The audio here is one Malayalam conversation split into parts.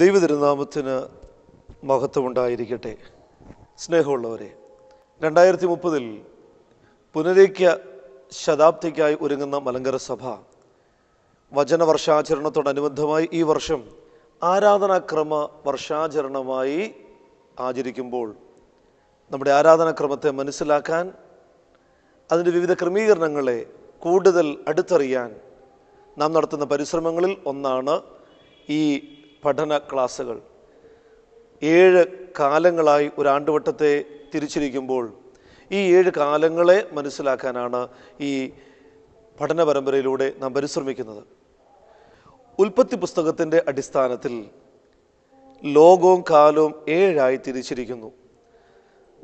ദൈവതിരുനാമത്തിന് മഹത്വമുണ്ടായിരിക്കട്ടെ. സ്നേഹമുള്ളവരെ രണ്ടായിരത്തി മുപ്പതിൽ പുനരേക്യ ശതാബ്ദിക്കായി ഒരുങ്ങുന്ന മലങ്കര സഭ വചനവർഷാചരണത്തോടനുബന്ധമായി ഈ വർഷം ആരാധനാക്രമ വർഷാചരണമായി ആചരിക്കുമ്പോൾ നമ്മുടെ ആരാധനാക്രമത്തെ മനസ്സിലാക്കാൻ അതിന്റെ വിവിധ ക്രമീകരണങ്ങളെ കൂടുതൽ അടുത്തറിയാൻ നാം നടത്തുന്ന പരിശ്രമങ്ങളിൽ ഒന്നാണ് ഈ പഠന ക്ലാസ്സുകൾ. ഏഴ് കാലങ്ങളായി ഒരു ആണ്ടുവട്ടത്തെ തിരിച്ചിരിക്കുമ്പോൾ ഈ ഏഴ് കാലങ്ങളെ മനസ്സിലാക്കാനാണ് ഈ പഠന പരമ്പരയിലൂടെ നാം പരിശ്രമിക്കുന്നത്. ഉൽപ്പത്തി പുസ്തകത്തിന്റെ അടിസ്ഥാനത്തിൽ ലോകവും കാലവും ഏഴായി തിരിച്ചിരിക്കുന്നു.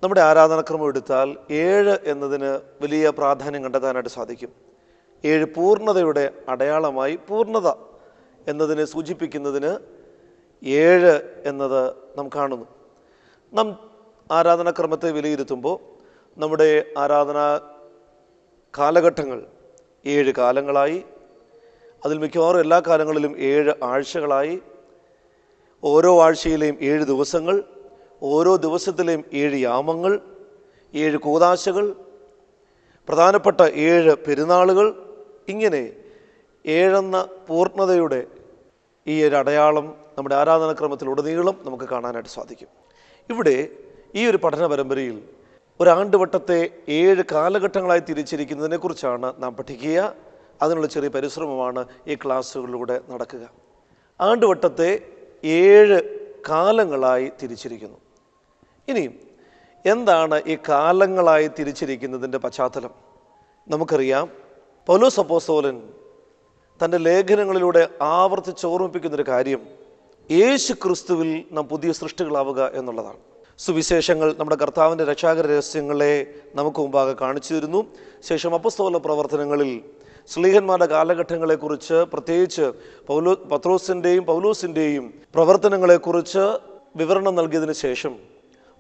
നമ്മുടെ ആരാധനാക്രമം എടുത്താൽ ഏഴ് എന്നതിന് വലിയ പ്രാധാന്യം കണ്ടെത്താനായിട്ട് സാധിക്കും. ഏഴ് പൂർണതയുടെ അടയാളമായി പൂർണത എന്നതിനെ സൂചിപ്പിക്കുന്നതിന് ഏഴ് എന്നത് നാം കാണുന്നു. നാം ആരാധനാക്രമത്തെ വിലയിരുത്തുമ്പോൾ നമ്മുടെ ആരാധനാ കാലഘട്ടങ്ങൾ ഏഴ് കാലങ്ങളായി അതിൽ മിക്കവാറും എല്ലാ കാലങ്ങളിലും ഏഴ് ആഴ്ചകളായി ഓരോ ആഴ്ചയിലെയും ഏഴ് ദിവസങ്ങൾ ഓരോ ദിവസത്തിലെയും ഏഴ് യാമങ്ങൾ ഏഴ് കൂതാശകൾ പ്രധാനപ്പെട്ട ഏഴ് പെരുന്നാളുകൾ ഇങ്ങനെ ഏഴെന്ന പൂർണതയുടെ ഈ ഒരു അടയാളം നമ്മുടെ ആരാധനാക്രമത്തിലുടനീളം നമുക്ക് കാണാനായിട്ട് സാധിക്കും. ഇവിടെ ഈ ഒരു പഠന പരമ്പരയിൽ ഒരാണ്ടുവട്ടത്തെ ഏഴ് കാലഘട്ടങ്ങളായി തിരിച്ചിരിക്കുന്നതിനെക്കുറിച്ചാണ് നാം പഠിക്കുക. അതിനുള്ള ചെറിയ പരിശ്രമമാണ് ഈ ക്ലാസ്സുകളിലൂടെ നടക്കുക. ആണ്ടുവട്ടത്തെ ഏഴ് കാലങ്ങളായി തിരിച്ചിരിക്കുന്നു. ഇനിയും എന്താണ് ഈ കാലങ്ങളായി തിരിച്ചിരിക്കുന്നതിന്റെ പശ്ചാത്തലം? നമുക്കറിയാം പൗലോസപ്പോസോലൻ തന്റെ ലേഖനങ്ങളിലൂടെ ആവർത്തിച്ച് ഓർമ്മിപ്പിക്കുന്നൊരു കാര്യം. യേശു ക്രിസ്തുവിൽ നാം പുതിയ സൃഷ്ടികളാവുക എന്നുള്ളതാണ്. സുവിശേഷങ്ങൾ നമ്മുടെ കർത്താവിന്റെ രക്ഷാകര രഹസ്യങ്ങളെ നമുക്ക് മുമ്പാകെ കാണിച്ചു തരുന്നു. ശേഷം അപ്പസ്തോല പ്രവർത്തനങ്ങളിൽ സ്ലീഹന്മാരുടെ കാലഘട്ടങ്ങളെക്കുറിച്ച് പ്രത്യേകിച്ച് പൗലോ പത്രോസിന്റെയും പൗലോസിന്റെയും പ്രവർത്തനങ്ങളെക്കുറിച്ച് വിവരണം നൽകിയതിനു ശേഷം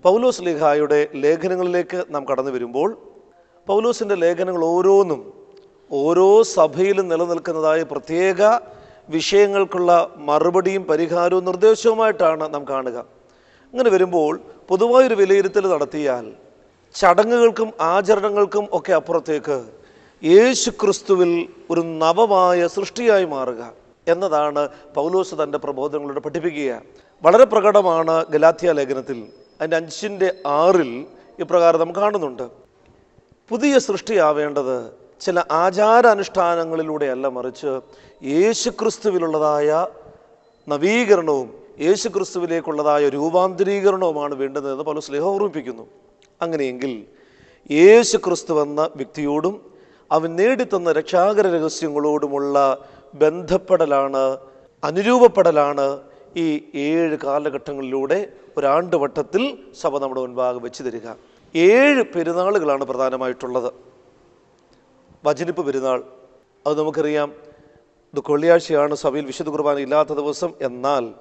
പൗലോസ് ലീഹായുടെ ലേഖനങ്ങളിലേക്ക് നാം കടന്നു വരുമ്പോൾ പൗലോസിന്റെ ലേഖനങ്ങൾ ഓരോന്നും ഓരോ സഭയിലും നിലനിൽക്കുന്നതായ പ്രത്യേക വിഷയങ്ങൾക്കുള്ള മറുപടിയും പരിഹാരവും നിർദ്ദേശവുമായിട്ടാണ് നാം കാണുക. അങ്ങനെ വരുമ്പോൾ പൊതുവായൊരു വിലയിരുത്തൽ നടത്തിയാൽ ചടങ്ങുകൾക്കും ആചരണങ്ങൾക്കും ഒക്കെ അപ്പുറത്തേക്ക് യേശു ക്രിസ്തുവിൽ ഒരു നവമായ സൃഷ്ടിയായി മാറുക എന്നതാണ് പൗലോസ് തന്റെ പ്രബോധനങ്ങളോട് പഠിപ്പിക്കുക. വളരെ പ്രകടമാണ് ഗലാത്യ ലേഖനത്തിൽ. അതിന്റെ അഞ്ചിന്റെ ആറിൽ ഇപ്രകാരം നാം കാണുന്നുണ്ട്. പുതിയ സൃഷ്ടിയാവേണ്ടത് ചില ആചാരാനുഷ്ഠാനങ്ങളിലൂടെയല്ല മറിച്ച് യേശുക്രിസ്തുവിലുള്ളതായ നവീകരണവും യേശുക്രിസ്തുവിലേക്കുള്ളതായ രൂപാന്തരീകരണവുമാണ് വേണ്ടതെന്ന് പല സ്നേഹം ഓർമ്മിപ്പിക്കുന്നു. അങ്ങനെയെങ്കിൽ യേശുക്രിസ്തു എന്ന വ്യക്തിയോടും അവൻ നേടിത്തന്ന രക്ഷാകര രഹസ്യങ്ങളോടുമുള്ള ബന്ധപ്പെടലാണ് അനുരൂപപ്പെടലാണ് ഈ ഏഴ് കാലഘട്ടങ്ങളിലൂടെ ഒരാണ്ടുവട്ടത്തിൽ സഭ നമ്മുടെ മുൻപാകെ വെച്ച് തരിക. ഏഴ് പെരുന്നാളുകളാണ് പ്രധാനമായിട്ടുള്ളത്. വചനിപ്പ് പെരുന്നാൾ. അത് നമുക്കറിയാം. ദുക്കൊള്ളിയാഴ്ചയാണ് സഭയിൽ വിശുദ്ധ കുർബാന ഇല്ലാത്ത ദിവസം. എന്നാൽ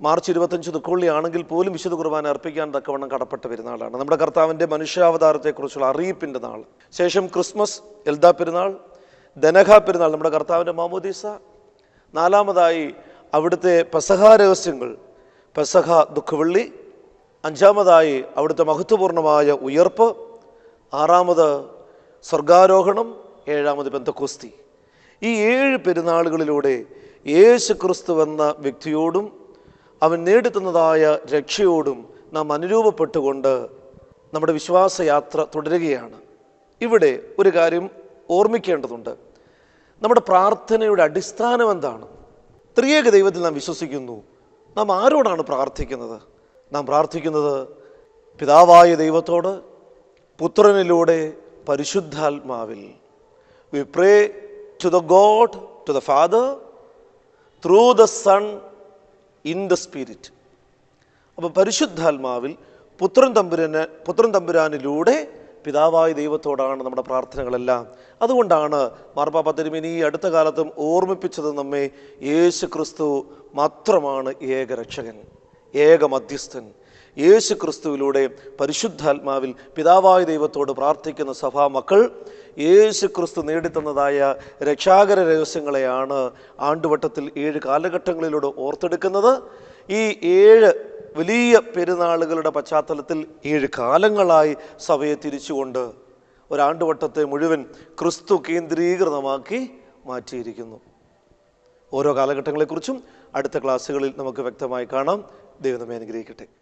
മാർച്ച് ഇരുപത്തഞ്ച് ദുക്കൊള്ളിയാണെങ്കിൽ പോലും വിശുദ്ധ കുർബാന അർപ്പിക്കാൻ തക്കവണ്ണം കടപ്പെട്ട പെരുന്നാളാണ്. നമ്മുടെ കർത്താവിന്റെ മനുഷ്യാവതാരത്തെക്കുറിച്ചുള്ള അറിയിപ്പിന്റെ നാൾ. ശേഷം ക്രിസ്മസ് എൽദാ പെരുന്നാൾ ദനഹ പെരുന്നാൾ. നമ്മുടെ കർത്താവിന്റെ മാമോദീസ. നാലാമതായി അവിടുത്തെ പെസഹ രഹസ്യങ്ങൾ. പെസഹ ദുഃഖവെള്ളി. അഞ്ചാമതായി അവിടുത്തെ മഹത്വപൂർണമായ ഉയർപ്പ്. ആറാമത് സ്വർഗാരോഹണം. ഏഴാമത് ബന്ധക്കോസ്തി ഈ ഏഴ് പെരുന്നാളുകളിലൂടെ യേശു ക്രിസ്തു എന്ന വ്യക്തിയോടും അവൻ നേടിത്തുന്നതായ രക്ഷയോടും നാം അനുരൂപപ്പെട്ടുകൊണ്ട് നമ്മുടെ വിശ്വാസയാത്ര തുടരുകയാണ്. ഇവിടെ ഒരു കാര്യം ഓർമ്മിക്കേണ്ടതുണ്ട്. നമ്മുടെ പ്രാർത്ഥനയുടെ അടിസ്ഥാനം എന്താണ്? ത്രിയേക ദൈവത്തിൽ നാം വിശ്വസിക്കുന്നു. നാം ആരോടാണ് പ്രാർത്ഥിക്കുന്നത്? നാം പ്രാർത്ഥിക്കുന്നത് പിതാവായ ദൈവത്തോട് പുത്രനിലൂടെ പരിശുദ്ധാത്മാവിൽ. We pray to the God to the Father through the Son in the Spirit അപ്പോൾ പരിശുദ്ധാത്മാവിൽ പുത്രൻ തമ്പുരന് പുത്രൻ തമ്പുരാനിലൂടെ പിതാവായ ദൈവത്തോടാണ് നമ്മുടെ പ്രാർത്ഥനകളെല്ലാം. അതുകൊണ്ടാണ് മാർപ്പാപ്പ തിരുമിനി ഈ അടുത്ത കാലത്തും ഓർമ്മിപ്പിച്ചത് നമ്മെ യേശു ക്രിസ്തു മാത്രമാണ് ഏകരക്ഷകൻ ഏക മധ്യസ്ഥൻ യേശു ക്രിസ്തുവിലൂടെ പരിശുദ്ധാത്മാവിൽ പിതാവായ ദൈവത്തോട് പ്രാർത്ഥിക്കുന്ന സഭാ മക്കൾ യേശു ക്രിസ്തു നേടിത്തന്നതായ രക്ഷാകര രഹസ്യങ്ങളെയാണ് ആണ്ടുവട്ടത്തിൽ ഏഴ് കാലഘട്ടങ്ങളിലൂടെ ഓർത്തെടുക്കുന്നത്. ഈ ഏഴ് വലിയ പെരുന്നാളുകളുടെ പശ്ചാത്തലത്തിൽ ഏഴ് കാലങ്ങളായി സഭയെ തിരിച്ചുകൊണ്ട് ഒരാണ്ടുവട്ടത്തെ മുഴുവൻ ക്രിസ്തു കേന്ദ്രീകൃതമാക്കി മാറ്റിയിരിക്കുന്നു. ഓരോ കാലഘട്ടങ്ങളെക്കുറിച്ചും അടുത്ത ക്ലാസ്സുകളിൽ നമുക്ക് വ്യക്തമായി കാണാം. ദൈവം നമ്മെ അനുഗ്രഹിക്കട്ടെ.